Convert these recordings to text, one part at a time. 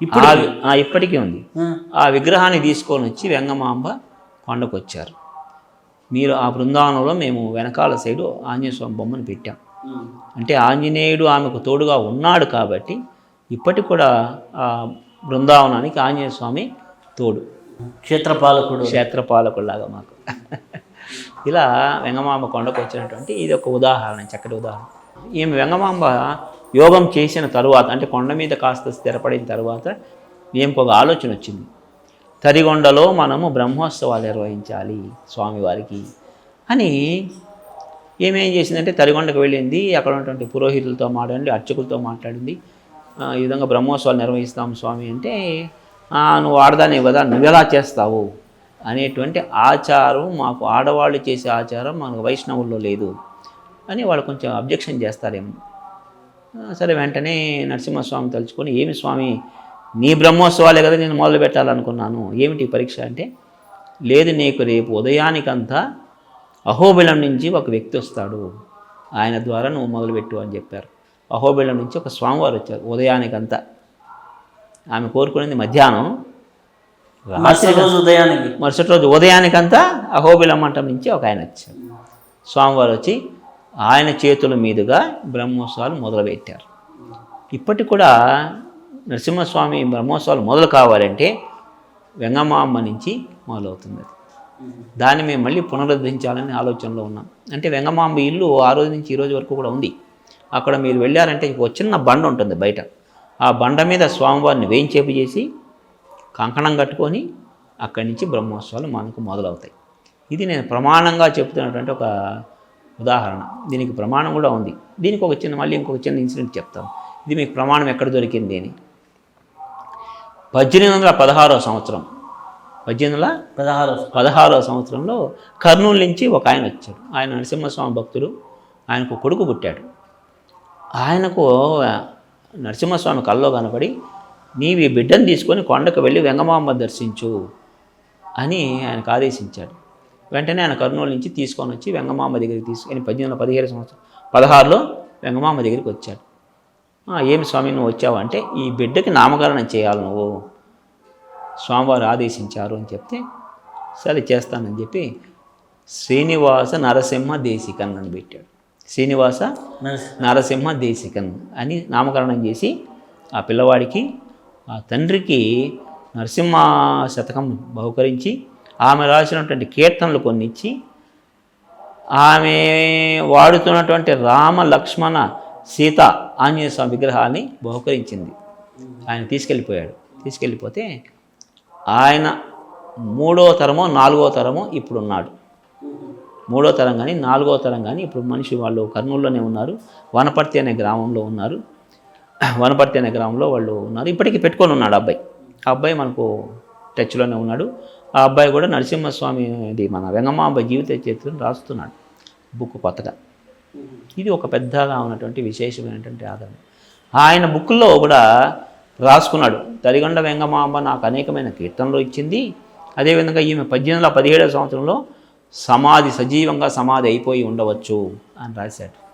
ఇప్పుడు ఇప్పటికీ ఉంది. ఆ. విగ్రహాన్ని తీసుకొని వచ్చి వెంగమాంబ కొండకు వచ్చారు మీరు ఆ బృందావనంలో మేము వెనకాల సైడు ఆంజనేయ స్వామి బొమ్మను పెట్టాం. అంటే ఆంజనేయుడు ఆమెకు తోడుగా ఉన్నాడు కాబట్టి ఇప్పటికి కూడా ఆ బృందావనానికి ఆంజనేయ స్వామి తోడు. క్షేత్రపాలకుడు క్షేత్రపాలకుల్లాగా మాకు. ఇలా వెంగమాంబ కొండకు వచ్చినటువంటి ఇది ఒక ఉదాహరణ చక్కటి ఉదాహరణ. ఈమె వెంగమాంబ యోగం చేసిన తరువాత అంటే కొండ మీద కాస్త స్థిరపడిన తర్వాత ఈమెకు ఒక ఆలోచన వచ్చింది. తరిగొండలో మనము బ్రహ్మోత్సవాలు నిర్వహించాలి స్వామివారికి అని ఏమేం చేసిందంటే తరిగొండకు వెళ్ళింది. అక్కడ ఉన్నటువంటి పురోహితులతో మాట్లాడింది అర్చకులతో మాట్లాడింది. ఈ విధంగా బ్రహ్మోత్సవాలు నిర్వహిస్తాం స్వామి అంటే నువ్వు ఆడదానే కదా నువ్వెలా చేస్తావు? అనేటువంటి ఆచారం మాకు ఆడవాళ్ళు చేసే ఆచారం మనకు వైష్ణవుల్లో లేదు అని వాళ్ళు కొంచెం అబ్జెక్షన్ చేస్తారేమో. సరే వెంటనే నరసింహస్వామి తలుచుకొని ఏమి స్వామి నీ బ్రహ్మోత్సవాలే కదా నేను మొదలు పెట్టాలనుకున్నాను. ఏమిటి పరీక్ష? అంటే లేదు నీకు రేపు ఉదయానికంతా అహోబిలం నుంచి ఒక వ్యక్తి వస్తాడు. ఆయన ద్వారా నువ్వు మొదలుపెట్టు అని చెప్పారు. అహోబిలం నుంచి ఒక స్వామివారు వచ్చారు ఉదయానికంతా. ఆమె కోరుకునేది మధ్యాహ్నం. మరుసటి రోజు ఉదయానికి. మరుసటి రోజు ఉదయానికంతా అహోబిలం మంటం నుంచి ఒక ఆయన వచ్చారు. స్వామివారు వచ్చి ఆయన చేతుల మీదుగా బ్రహ్మోత్సవాలు మొదలుపెట్టారు. ఇప్పటికి కూడా నరసింహస్వామి బ్రహ్మోత్సవాలు మొదలు కావాలంటే వెంగమాంబ నుంచి మొదలవుతుంది అది. దాన్ని మేము మళ్ళీ పునరుద్ధరించాలని ఆలోచనలో ఉన్నాం. అంటే వెంగమాంబ ఇల్లు ఆ రోజు నుంచి ఈ రోజు వరకు కూడా ఉంది. అక్కడ మీరు వెళ్ళారంటే ఒక చిన్న బండ ఉంటుంది బయట. ఆ బండ మీద స్వామివారిని వేయించేపు చేసి కంకణం కట్టుకొని అక్కడి నుంచి బ్రహ్మోత్సవాలు మనకు మొదలవుతాయి. ఇది నేను ప్రమాణంగా చెప్తున్నటువంటి ఒక ఉదాహరణ. దీనికి ప్రమాణం కూడా ఉంది. దీనికి ఒక చిన్న మళ్ళీ ఇంకొక చిన్న ఇన్సిడెంట్ చెప్తాను. ఇది మీకు ప్రమాణం ఎక్కడ దొరికింది అని. పద్దెనిమిది వందల పదహారో సంవత్సరం. పద్దెనిమిది వందల పదహారు పదహారో సంవత్సరంలో కర్నూలు నుంచి ఒక ఆయన వచ్చాడు. ఆయన నరసింహస్వామి భక్తుడు. ఆయనకు కొడుకు పుట్టాడు. ఆయనకు నరసింహస్వామి కల్లో కనపడి నీవు బిడ్డను తీసుకొని కొండకు వెళ్ళి వెంగమాంబ దర్శించు అని ఆయనకు ఆదేశించాడు. వెంటనే ఆయన కర్నూలు నుంచి తీసుకొని వచ్చి వెంగమాంబ దగ్గరికి తీసుకొని పద్దెనిమిది వందల పదిహేడు సంవత్సరం పదహారులో వెంగమాంబ దగ్గరికి వచ్చాడు. "ఆ, ఏమి స్వామి నువ్వు వచ్చావు అంటే ఈ బిడ్డకి నామకరణం చేయాలి నువ్వు. స్వామివారు ఆదేశించారు అని చెప్తే సరే చేస్తానని చెప్పి శ్రీనివాస నరసింహ దేశికన్ అని పెట్టాడు. శ్రీనివాస నరసి- నరసింహ దేశికన్ అని నామకరణం చేసి ఆ పిల్లవాడికి ఆ తండ్రికి నరసింహ శతకం బహుకరించి ఆమె రాసినటువంటి కీర్తనలు కొన్ని ఇచ్చి ఆమె వాడుతున్నటువంటి రామ లక్ష్మణ సీత ఆంజనేయ స్వామి విగ్రహాన్ని బహుకరించింది. ఆయన తీసుకెళ్ళిపోయాడు. తీసుకెళ్ళిపోతే ఆయన మూడో తరమో నాలుగో తరమో ఇప్పుడు ఉన్నాడు మూడో తరం కానీ నాలుగో తరం కానీ ఇప్పుడు మనిషి వాళ్ళు కర్నూలులోనే ఉన్నారు వనపర్తి అనే గ్రామంలో ఉన్నారు. వనపర్తి అనే గ్రామంలో వాళ్ళు ఉన్నారు. ఇప్పటికీ పెట్టుకొని ఉన్నాడు అబ్బాయి. ఆ అబ్బాయి మనకు టచ్లోనే ఉన్నాడు. ఆ అబ్బాయి కూడా నరసింహస్వామి ఇది మన వెంగమాంబ జీవిత చరిత్రను రాస్తున్నాడు. బుక్ కొత్తగా. ఇది ఒక పెద్దగా ఉన్నటువంటి విశేషమైనటువంటి ఆదరణ. ఆయన బుక్లో కూడా రాసుకున్నాడు. తరిగొండ వెంగమాంబ నాకు అనేకమైన కీర్తనలు ఇచ్చింది. అదేవిధంగా ఈమె పద్దెనిమిది వందల పదిహేడవ సంవత్సరంలో సమాధి సజీవంగా సమాధి అయిపోయి ఉండవచ్చు అని రాశాడు.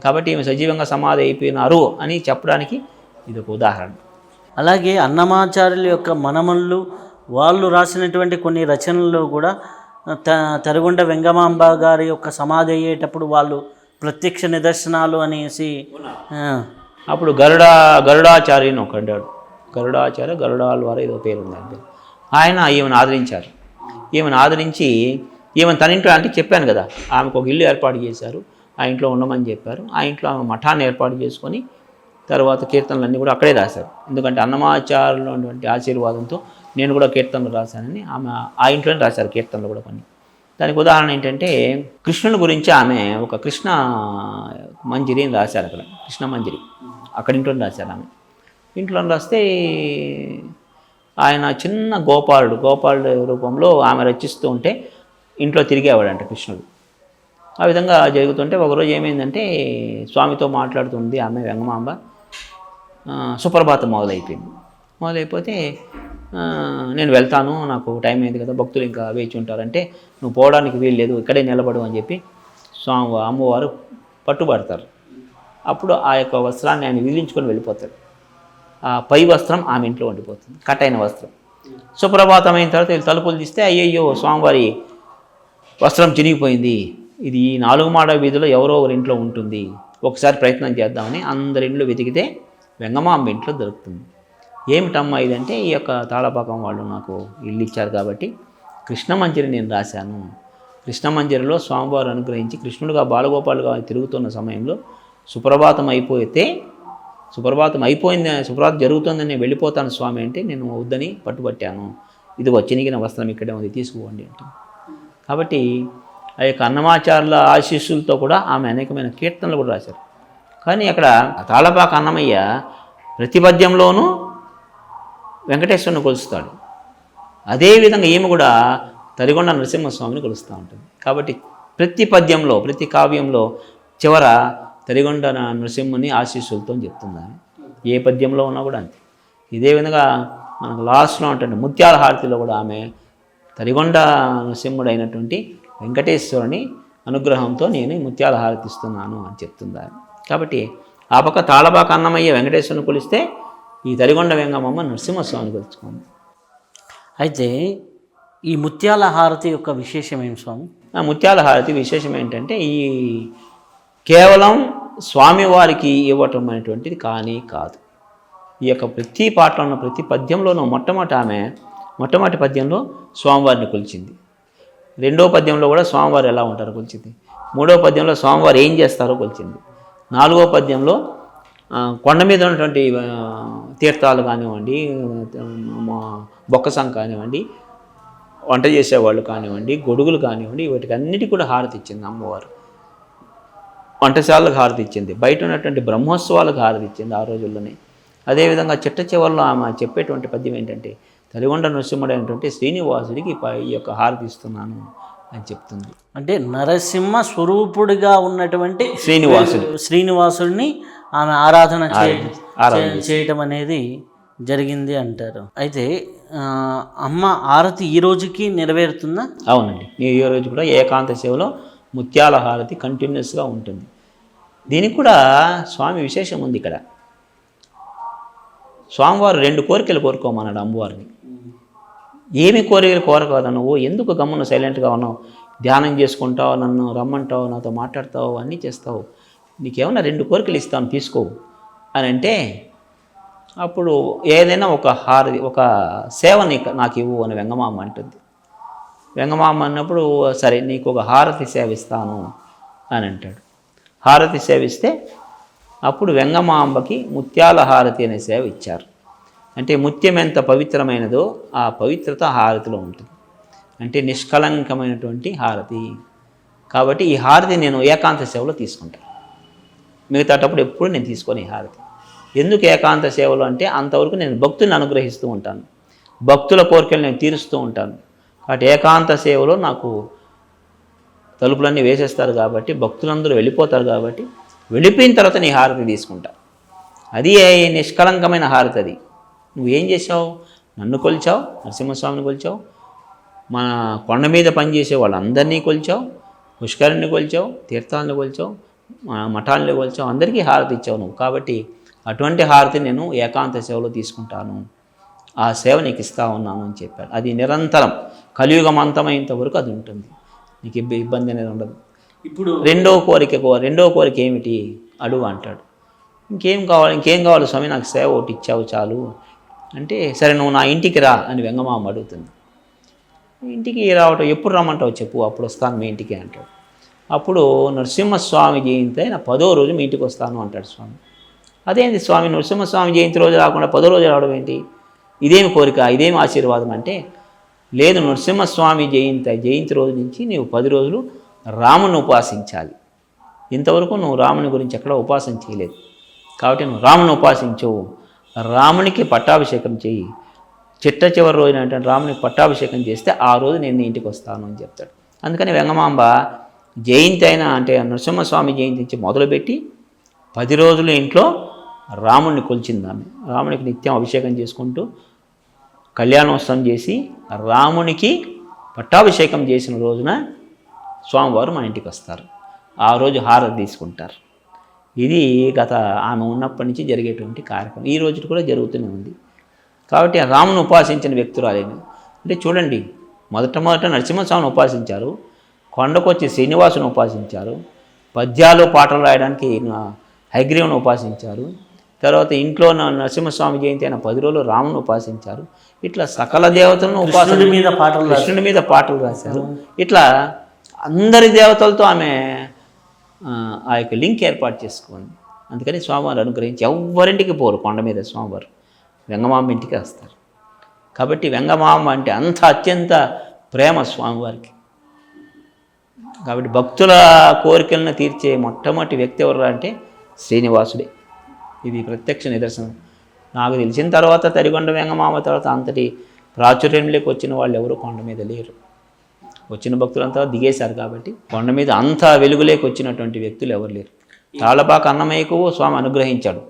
కాబట్టి ఈమె సజీవంగా సమాధి అయిపోయినారు అని చెప్పడానికి ఇది ఒక ఉదాహరణ. అలాగే అన్నమాచార్యుల యొక్క మనమల్లు వాళ్ళు రాసినటువంటి కొన్ని రచనల్లో కూడా త తరుగుండ వెంగమాంబ గారి యొక్క సమాధి అయ్యేటప్పుడు వాళ్ళు ప్రత్యక్ష నిదర్శనాలు అనేసి అప్పుడు గరుడా గరుడ ఒక ఒకడాడు గరుడాచార్య గరుడాల వారు ఏదో పేరు ఉంది ఆయన ఆయన ఈమెను ఆదరించారు. ఈమెను ఆదరించి ఈమెను తన ఇంట్లో అంటే చెప్పాను కదా ఆమెకు ఒక ఇల్లు ఏర్పాటు చేశారు. ఆ ఇంట్లో ఉండమని చెప్పారు. ఆ ఇంట్లో ఆమె మఠాన్ని ఏర్పాటు చేసుకొని తర్వాత కీర్తనలన్నీ కూడా అక్కడే రాశారు. ఎందుకంటే అన్నమాచారులు ఉన్నటువంటి ఆశీర్వాదంతో నేను కూడా కీర్తనలు రాశానని ఆమె ఆ ఇంట్లోనే రాశారు కీర్తనలు కూడా కొన్ని. దానికి ఉదాహరణ ఏంటంటే కృష్ణుని గురించి ఆమె ఒక కృష్ణ మంజిరిని రాశారు అక్కడ. కృష్ణ మంజిరి. అక్కడ ఇంట్లో రాశారు ఆమె. ఇంట్లో రాస్తే ఆయన చిన్న గోపాలుడు గోపాలుడు రూపంలో ఆమె రచిస్తూ ఉంటే ఇంట్లో తిరిగేవాడంట కృష్ణుడు. ఆ విధంగా జరుగుతుంటే ఒకరోజు ఏమైందంటే స్వామితో మాట్లాడుతుంది ఆమె వెంగమాంబ. సుప్రభాతం మొదలైపోయింది. మొదలైపోతే నేను వెళ్తాను నాకు టైం అయింది కదా భక్తులు ఇంకా వేచి ఉంటారంటే నువ్వు పోవడానికి వీలు లేదు ఇక్కడే నిలబడు అని చెప్పి స్వామి అమ్మవారు పట్టుబడతారు. అప్పుడు ఆ యొక్క వస్త్రాన్ని ఆయన విధించుకొని వెళ్ళిపోతాడు. ఆ పై వస్త్రం ఆమె ఇంట్లో ఉండిపోతుంది కట్టైన వస్త్రం. సుప్రభాతం అయిన తర్వాత వీళ్ళు తలుపులు తీస్తే అయ్యయ్యో స్వామివారి వస్త్రం చినిగిపోయింది. ఇది ఈ నాలుగు మాడ వీధిలో ఎవరో ఒకరి ఇంట్లో ఉంటుంది. ఒకసారి ప్రయత్నం చేద్దామని అందరి ఇంట్లో వెతికితే వెంగమాంబ ఇంట్లో దొరుకుతుంది. ఏమిటమ్మా ఇదంటే ఈ యొక్క తాళపాకం వాళ్ళు నాకు ఇల్లు ఇచ్చారు కాబట్టి కృష్ణమంజరి నేను రాశాను. కృష్ణమంజరిలో స్వామివారు అనుగ్రహించి కృష్ణుడుగా బాలగోపాలుగా తిరుగుతున్న సమయంలో సుప్రభాతం అయిపోతే సుప్రభాతం అయిపోయింది సుప్రభాతం జరుగుతుందని నేను వెళ్ళిపోతాను స్వామి అంటే నేను వద్దని పట్టుబట్టాను. ఇది వచ్చినిగిన వస్త్రం ఇక్కడే ఉంది తీసుకోండి అంటే కాబట్టి ఆ యొక్క అన్నమాచారుల ఆశీస్సులతో కూడా ఆమె అనేకమైన కీర్తనలు కూడా రాశారు. కానీ అక్కడ తాళపాక అన్నమయ్య ప్రతి పద్యంలోనూ వెంకటేశ్వరుని కొలుస్తాడు. అదేవిధంగా ఈమె కూడా తరిగొండ నరసింహస్వామిని కొలుస్తూ ఉంటుంది. కాబట్టి ప్రతి పద్యంలో ప్రతి కావ్యంలో చివర తరిగొండ నరసింహుని ఆశీస్సులతో చెప్తుందని. ఏ పద్యంలో ఉన్నా కూడా అంతే. ఇదే విధంగా మనకు లాస్ట్లో ఉంటుంది ముత్యాల హారతిలో కూడా ఆమె తరిగొండ నరసింహుడైనటువంటి వెంకటేశ్వరుని అనుగ్రహంతో నేను ముత్యాల హారతి ఇస్తున్నాను అని చెప్తుంది కాబట్టి ఆ పక్క తాళబాక అన్నమయ్య వెంకటేశ్వరుని కొలిస్తే ఈ తరిగొండ వెంగమ్మ నరసింహస్వామిని కొలుచుకోండి అయితే ఈ ముత్యాల హారతి యొక్క విశేషం ఏం స్వామి? ఆ ముత్యాల హారతి విశేషం ఏంటంటే ఈ కేవలం స్వామివారికి ఇవ్వటం అనేటువంటిది కానీ కాదు. ఈ యొక్క ప్రతి పాటలో ఉన్న ప్రతి పద్యంలోనూ మొట్టమొదటి ఆమె మొట్టమొదటి పద్యంలో స్వామివారిని కొలిచింది. రెండో పద్యంలో కూడా స్వామివారు ఎలా ఉంటారో కొలిచింది. మూడో పద్యంలో స్వామివారు ఏం చేస్తారో కొలిచింది. నాలుగో పద్యంలో కొండ మీద ఉన్నటువంటి తీర్థాలు కానివ్వండి బొక్కసం కానివ్వండి వంట చేసేవాళ్ళు కానివ్వండి గొడుగులు కానివ్వండి వీటికన్నిటి కూడా హారతి ఇచ్చింది అమ్మవారు. వంటశాలకు హారతి ఇచ్చింది. బయట ఉన్నటువంటి బ్రహ్మోత్సవాలకు హారతి ఇచ్చింది ఆ రోజుల్లోనే. అదేవిధంగా చిట్ట చివరిలో ఆమె చెప్పేటువంటి పద్యం ఏంటంటే తలిగొండ నృసింహుడైనటువంటి శ్రీనివాసుడికి ఈ యొక్క హారతి ఇస్తున్నాను. అని చెప్తుంది. అంటే నరసింహ స్వరూపుడిగా ఉన్నటువంటి శ్రీనివాసుడు. శ్రీనివాసుడిని ఆమె ఆరాధన చే- ఆరాధన చే- చేయటం అనేది జరిగింది అంటారు. అయితే అమ్మ ఆరతి ఈ రోజుకి నెరవేరుతుందా? అవునండి. న్యూ ఇయర్ రోజు కూడా ఏకాంత సేవలో ముత్యాల హారతి కంటిన్యూస్గా ఉంటుంది. దీనికి కూడా స్వామి విశేషం ఉంది ఇక్కడ. స్వామివారు రెండు కోరికలు కోరుకోమన్నాడు అమ్మవారిని. ఏమి కోరికలు కోరకదా నువ్వు. ఎందుకు గమ్మును సైలెంట్గా ఉన్నావు? ధ్యానం చేసుకుంటావు నన్ను రమ్మంటావు నాతో మాట్లాడతావు అన్నీ చేస్తావు. నీకేమన్నా రెండు కోరికలు ఇస్తాను తీసుకో. అని అంటే అప్పుడు ఏదైనా ఒక హారతి ఒక సేవ నీకు నాకు ఇవ్వు అని వెంగమామ అంటుంది. వెంగమామ అన్నప్పుడు సరే నీకు ఒక హారతి సేవ ఇస్తాను అని అంటాడు. హారతి సేవ ఇస్తే అప్పుడు వెంగమాంబకి ముత్యాల హారతి అనే సేవ ఇచ్చారు. అంటే ముత్యం ఎంత పవిత్రమైనదో ఆ పవిత్రత హారతిలో ఉంటుంది. అంటే నిష్కలంకమైనటువంటి హారతి. కాబట్టి ఈ హారతి నేను ఏకాంత సేవలో తీసుకుంటాను మిగతాటప్పుడు ఎప్పుడు నేను తీసుకొని ఈ హారతి. ఎందుకు ఏకాంత సేవలు అంటే అంతవరకు నేను భక్తుని అనుగ్రహిస్తూ ఉంటాను. భక్తుల కోరికలు నేను తీరుస్తూ ఉంటాను. కాబట్టి ఏకాంత సేవలో నాకు తలుపులన్నీ వేసేస్తారు కాబట్టి భక్తులందరూ వెళ్ళిపోతారు కాబట్టి వెళ్ళిపోయిన తర్వాత నీ హారతి తీసుకుంటా. అది నిష్కలంకమైన హారతి అది. నువ్వేం చేసావు నన్ను కొలిచావు? నరసింహస్వామిని కొలిచావు? మన కొండ మీద పనిచేసే వాళ్ళందరినీ కొలిచావు? పుష్కరిని కొలిచావు? తీర్థాలను కొలిచావు? మన మఠాలను కొలిచావు? అందరికీ హారతి ఇచ్చావు నువ్వు. కాబట్టి అటువంటి హారతి నేను ఏకాంత సేవలో తీసుకుంటాను. ఆ సేవ నీకు ఇస్తా ఉన్నాను అని చెప్పాడు. అది నిరంతరం. కలియుగం అంతమైనంత వరకు అది ఉంటుంది. నీకు ఇబ్బ- ఇబ్బంది అనేది ఉండదు. ఇప్పుడు రెండో కోరిక రెండో కోరిక ఏమిటి? అడుగు అంటాడు. ఇంకేం కావాలి? ఇంకేం కావాలి స్వామి? నాకు సేవ ఒకటి ఇచ్చావు చాలు. అంటే సరే నువ్వు నా ఇంటికి రా అని వెంగమామ అడుగుతుంది. ఇంటికి రావటం ఎప్పుడు రమ్మంటావు చెప్పు అప్పుడు వస్తాను మీ ఇంటికి అంటాడు. అప్పుడు నరసింహస్వామి జయంతి అయిన పదో రోజు మీ ఇంటికి వస్తాను అంటాడు స్వామి. అదేంటి స్వామి నరసింహస్వామి జయంతి రోజు రాకుండా పదో రోజు రావడం ఏంటి? ఇదేమి కోరిక ఇదేమి ఆశీర్వాదం అంటే లేదు నరసింహస్వామి జయంతి జయంతి రోజు నుంచి నీవు పది రోజులు రాముని ఉపాసించాలి. ఇంతవరకు నువ్వు రాముని గురించి ఎక్కడ ఉపాసన చేయలేదు. కాబట్టి నువ్వు రాముని ఉపాసించవు రామునికి పట్టాభిషేకం చేయి. చిట్ట చివరి రోజున ఏంటంటే రామునికి పట్టాభిషేకం చేస్తే ఆ రోజు నేను ఇంటికి వస్తాను అని చెప్తాడు. అందుకని వెంగమాంబ జయంతి అయినా అంటే నరసింహస్వామి జయంతి నుంచి మొదలుపెట్టి పది రోజులు ఇంట్లో రాముడిని కొలిచింది ఆమె. రామునికి నిత్యం అభిషేకం చేసుకుంటూ కళ్యాణోత్సవం చేసి రామునికి పట్టాభిషేకం చేసిన రోజున స్వామివారు మన ఇంటికి వస్తారు. ఆ రోజు హారతి తీసుకుంటారు. ఇది గత ఆమె ఉన్నప్పటి నుంచి జరిగేటువంటి కార్యక్రమం. ఈ రోజు కూడా జరుగుతూనే ఉంది. కాబట్టి ఆ రామును ఉపాసించిన వ్యక్తురాలేను అంటే చూడండి మొదట మొదట నరసింహస్వామిని ఉపాసించారు. కొండకొచ్చి శ్రీనివాసుని ఉపాసించారు. పద్యాలు పాటలు రాయడానికి హైగ్రీవుని ఉపాసించారు. తర్వాత ఇంట్లో నరసింహస్వామి జయంతి అయిన పది రోజులు రాముని ఉపాసించారు. ఇట్లా సకల దేవతలను ఉపాసన మీద పాటలు. కృష్ణుడి మీద పాటలు రాశారు. ఇట్లా అందరి దేవతలతో ఆమె ఆ, యొక్క లింక్ ఏర్పాటు చేసుకోండి. అందుకని స్వామివారు అనుగ్రహించి ఎవరింటికి పోరు కొండ మీద స్వామివారు. వెంగమాంబ ఇంటికి వస్తారు. కాబట్టి వెంగమాంబ అంటే అంత అత్యంత ప్రేమ స్వామివారికి. కాబట్టి భక్తుల కోరికలను తీర్చే మొట్టమొదటి వ్యక్తి ఎవరు అంటే శ్రీనివాసుడే. ఇది ప్రత్యక్ష నిదర్శనం. నాకు తెలిసిన తర్వాత తరిగొండ వెంగమామ తర్వాత అంతటి ప్రాచుర్యంలోకి వచ్చిన వాళ్ళు ఎవరు కొండ మీద లేరు. వచ్చిన భక్తులంతా దిగేశారు కాబట్టి కొండ మీద అంత వెలుగులేకి వచ్చినటువంటి వ్యక్తులు ఎవరు లేరు. తాళపాక అన్నమయ్యకు స్వామి అనుగ్రహించాడు.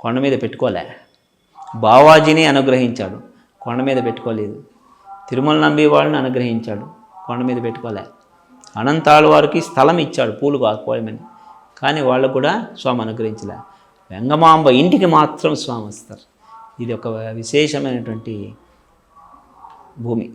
కొండ మీద పెట్టుకోలే. బావాజీని అనుగ్రహించాడు. కొండ మీద పెట్టుకోలేదు. తిరుమల నంబి వాళ్ళని అనుగ్రహించాడు. కొండ మీద పెట్టుకోలే. అనంతాళ్ళ వారికి స్థలం ఇచ్చాడు పూలు కాకపోయమని. కానీ వాళ్ళకు కూడా స్వామి అనుగ్రహించలే. వెంగమాంబ ఇంటికి మాత్రం స్వామి వస్తారు. ఇది ఒక విశేషమైనటువంటి భూమి.